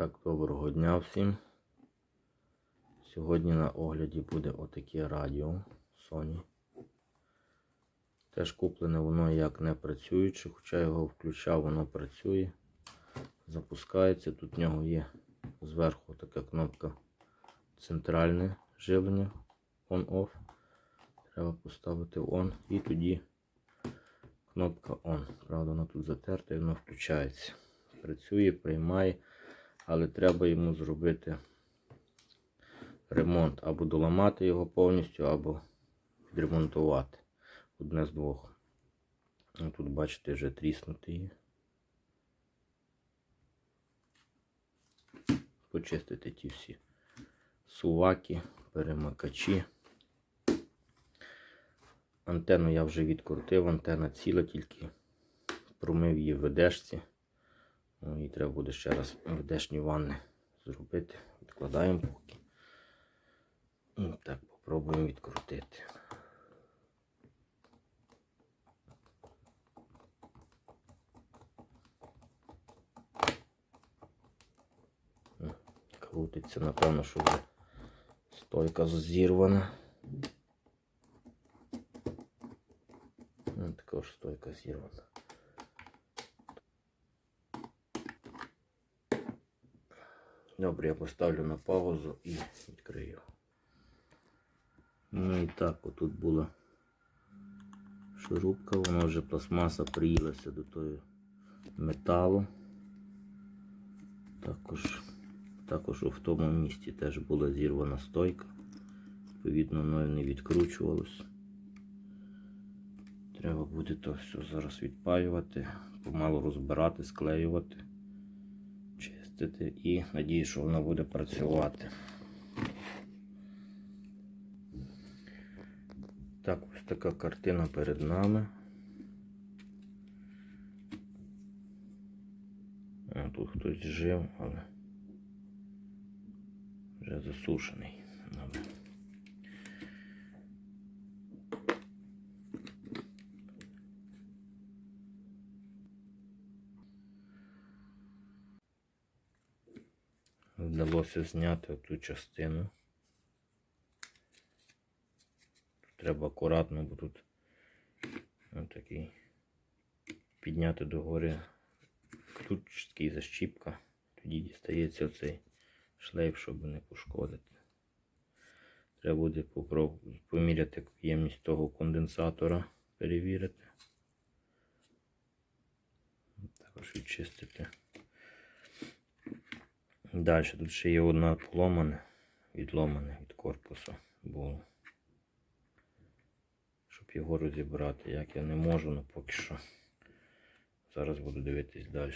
Так, доброго дня всім. Сьогодні на огляді буде отаке радіо Sony. Теж куплене воно як не працююче, хоча його включав, воно працює. Запускається. Тут в нього є зверху така кнопка центральне живлення on-off. Треба поставити on і тоді кнопка on. Правда, вона тут затерта і воно включається. Працює, приймає, але треба йому зробити ремонт. Або доламати його повністю, або відремонтувати. Одне з двох. Ну, Тут, бачите, вже тріснутий є. Почистити ті всі суваки, перемикачі. Антенну я вже відкрутив, антенна ціла, тільки промив її в ведешці. Ну, і треба буде ще раз ведешні ванни зробити. Відкладаємо поки. Так, попробуємо відкрутити. Крутиться, напевно, що вже стойка зірвана. М, Також стойка зірвана. Добре, я поставлю на паузу і відкрию. Ну і так, отут була шурупка, вона вже пластмаса приїлася до того металу. Також, також в тому місці теж була зірвана стойка. Відповідно, воно не відкручувалось. Треба буде то все зараз відпаювати, помалу розбирати, склеювати чистити і надію, що воно буде працювати. Так, ось така картина перед нами. А тут хтось жив, але вже засушений. Добре. Вдалося зняти цю частину. Тут треба акуратно, бо тут такий підняти догори ключ, такий защіпка. Тоді дістається цей шлейф, щоб не пошкодити. Треба буде поміряти ємність того конденсатора, перевірити. Також відчистити. Далі тут ще є одна поломана, відломана від корпусу було. Щоб його розібрати. Як я не можу, ну поки що. Зараз буду дивитись далі.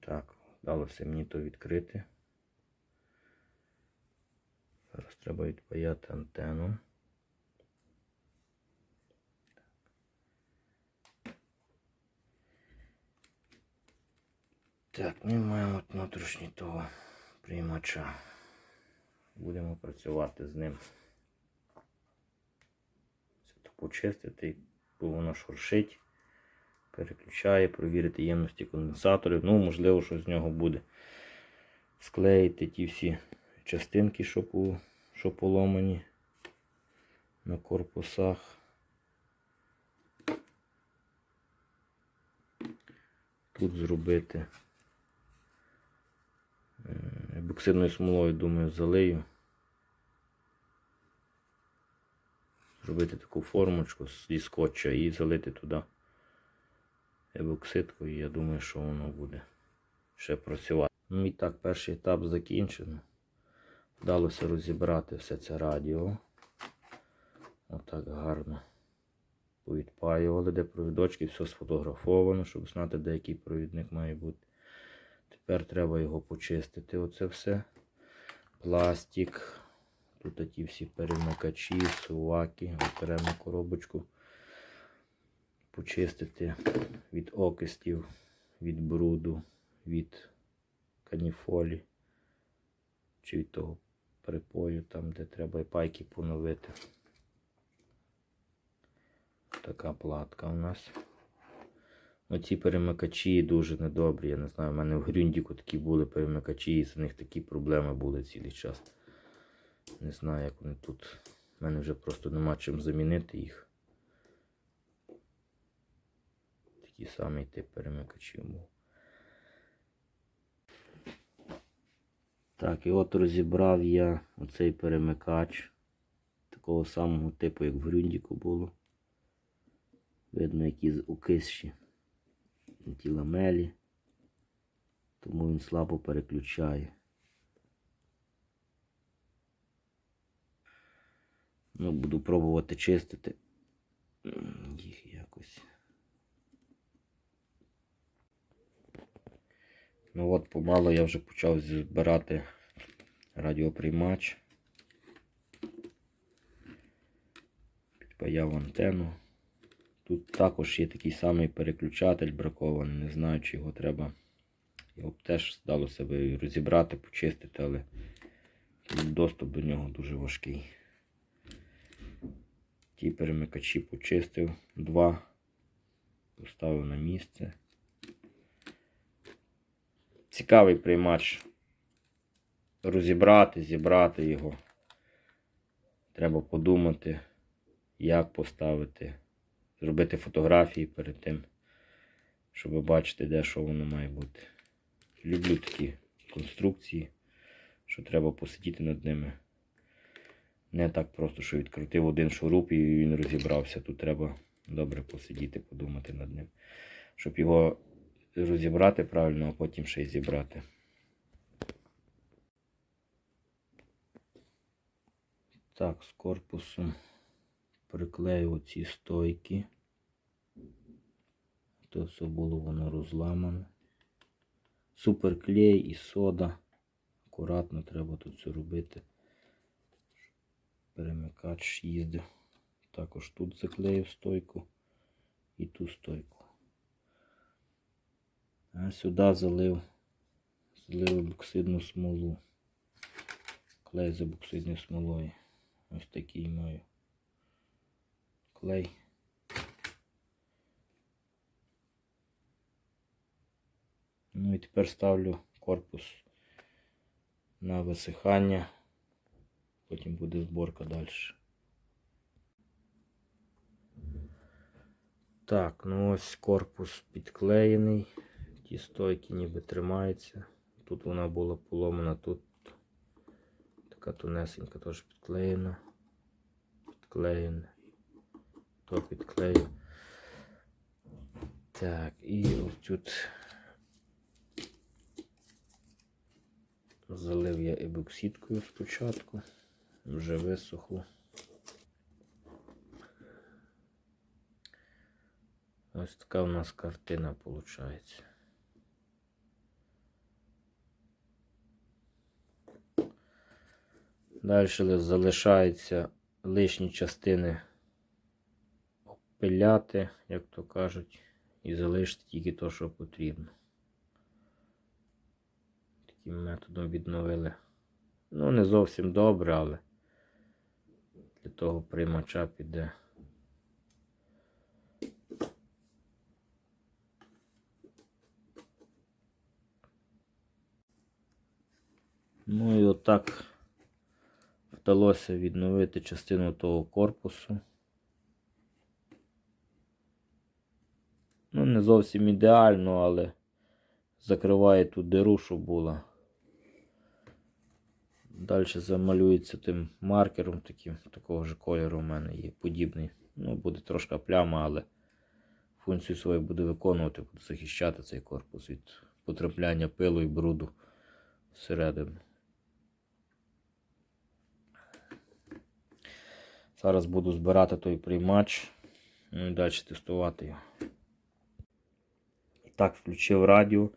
Так, вдалося мені то відкрити. Зараз треба відпаяти антенну. Так, ми маємо внутрішній того приймача. Будемо працювати з ним. Все то почистити, бо воно шуршить, переключає, провірити ємності конденсаторів. Ну, можливо, що з нього буде. Склеїти ті всі частинки, що, по, що поломані на корпусах. Тут зробити боксидною смолою, думаю, залию. Зробити таку формочку зі скотча і залити туди ебоксидкою. Я думаю, що воно буде ще працювати. Ну і так, перший етап закінчено. Вдалося розібрати все це радіо. Отак гарно повідпаювали, де провідочки, все сфотографовано, щоб знати, де який провідник має бути. Тепер треба його почистити. Оце все. Пластик. Тут ті всі перемикачі, суваки, окрему коробочку. Почистити від окистів, від бруду, від каніфолі. Чи від того припою, там, де треба і пайки поновити. Така платка у нас. Оці перемикачі дуже недобрі. Я не знаю, в мене в Грюндіку такі були перемикачі, і з них такі проблеми були цілий час. Не знаю, як вони тут. У мене вже просто нема чим замінити їх. Такий самий тип перемикачів був. Так, і от розібрав я оцей перемикач. Такого самого типу, як в Грюндіку було. Видно, які з- укисші ті ламелі, тому він слабо переключає. Ну, буду пробувати чистити їх якось. Ну от помало я вже почав збирати радіоприймач. Підпаяв антенну. Тут також є такий самий переключатель бракований. Не знаю, чи його треба. Його б теж здало себе розібрати, почистити, але доступ до нього дуже важкий. Ті перемикачі почистив, два, поставив на місце. Цікавий приймач. Розібрати, зібрати його. Треба подумати, як поставити зробити фотографії перед тим, щоб бачити, де що воно має бути. Люблю такі конструкції, що треба посидіти над ними. Не так просто, що відкрутив один шуруп і він розібрався. Тут треба добре посидіти, подумати над ним. Щоб його розібрати правильно, а потім ще й зібрати. Так, з корпусом приклею ці стойки. То все було воно розламане. Суперклей і сода. Акуратно треба тут все робити. Перемикач їздив. Також тут заклеїв стойку і ту стойку. А сюди залив, залив боксидну смолу. Клей за боксидною смолою. Ось такий маю клей. Ну і тепер ставлю корпус на висихання. Потім буде зборка далі. Так, ну ось корпус підклеєний. Ті стойки ніби тримаються. Тут вона була поломана, тут така тонесенька теж підклеєна. Підклеєна то підклею. Так, і ось тут залив я ебоксидкою спочатку, вже висохло. Ось така у нас картина виходить. Далі залишаються лишні частини пиляти, як то кажуть, і залишити тільки те, що потрібно. Таким методом відновили. Ну, не зовсім добре, але для того приймача піде. Ну і отак вдалося відновити частину того корпусу. Не зовсім ідеально, але закриває ту диру, що була. Далі замалюється тим маркером таким, такого ж кольору у мене є подібний. Ну, буде трошки пляма, але функцію свою буде виконувати, буде захищати цей корпус від потрапляння пилу і бруду всередину. Зараз буду збирати той приймач, ну і далі тестувати його. Так, включив радіо.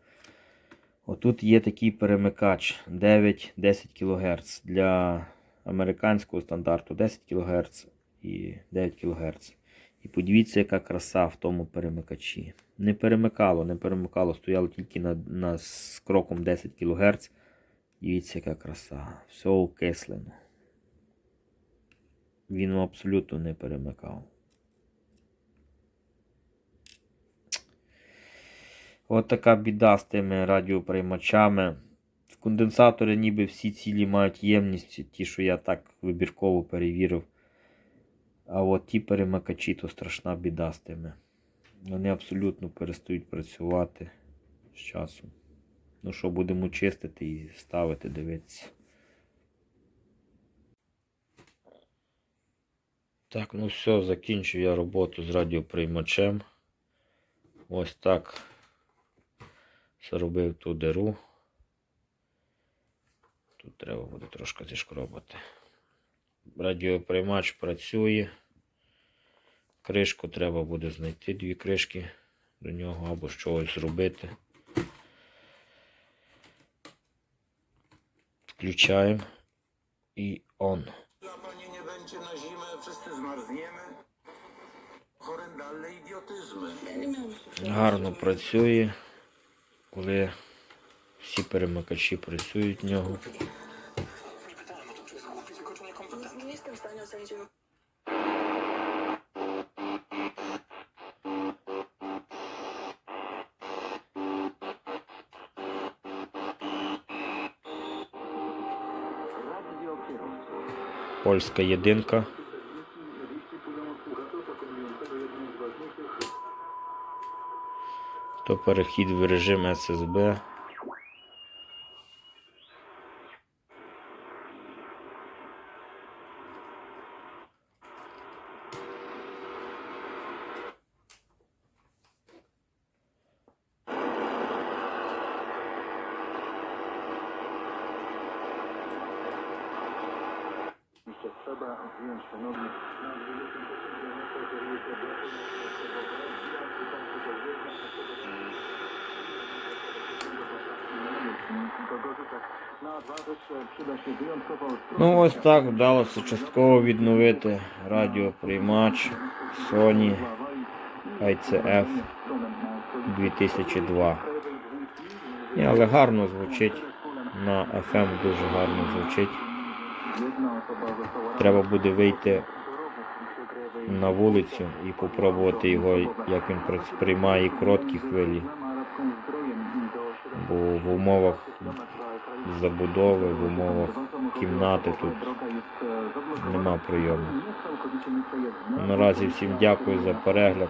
Отут є такий перемикач 9-10 кГц. Для американського стандарту 10 кГц і 9 кГц. І подивіться, яка краса в тому перемикачі. Не перемикало, не перемикало, стояло тільки на, на з кроком 10 кГц. Дивіться, яка краса. Все окислено. Він абсолютно не перемикав. От така біда з тими радіоприймачами. Конденсатори ніби всі цілі мають ємність, ті, що я так вибірково перевірив. А от ті перемикачі то страшна біда з тими. Вони абсолютно перестають працювати з часом. Ну що, будемо чистити і ставити, дивитися. Так, ну все, закінчив я роботу з радіоприймачем. Ось так зробив ту диру. Тут треба буде трошки зішкробати. Радіоприймач працює. Кришку треба буде знайти дві кришки до нього або щось зробити. Включаємо і on. Lapanie nie będzie na zimę, wszyscy zmarzniemy. Horrendalne idiotyzmy. Гарно працює, коли всі перемикачі працюють в нього. Nie pytałem То перехід в режим SSB. Jeszcze trzeba zdjąć ponownie. Na dwa też Ну ось так вдалося частково відновити радіоприймач Sony ICF 2002. Ні, але гарно звучить. На FM дуже гарно звучить. Треба буде вийти на вулицю і попробувати його, як він прац- приймає короткі хвилі. Бо в умовах забудови, в умовах кімнати тут нема прийому. Наразі всім дякую за перегляд.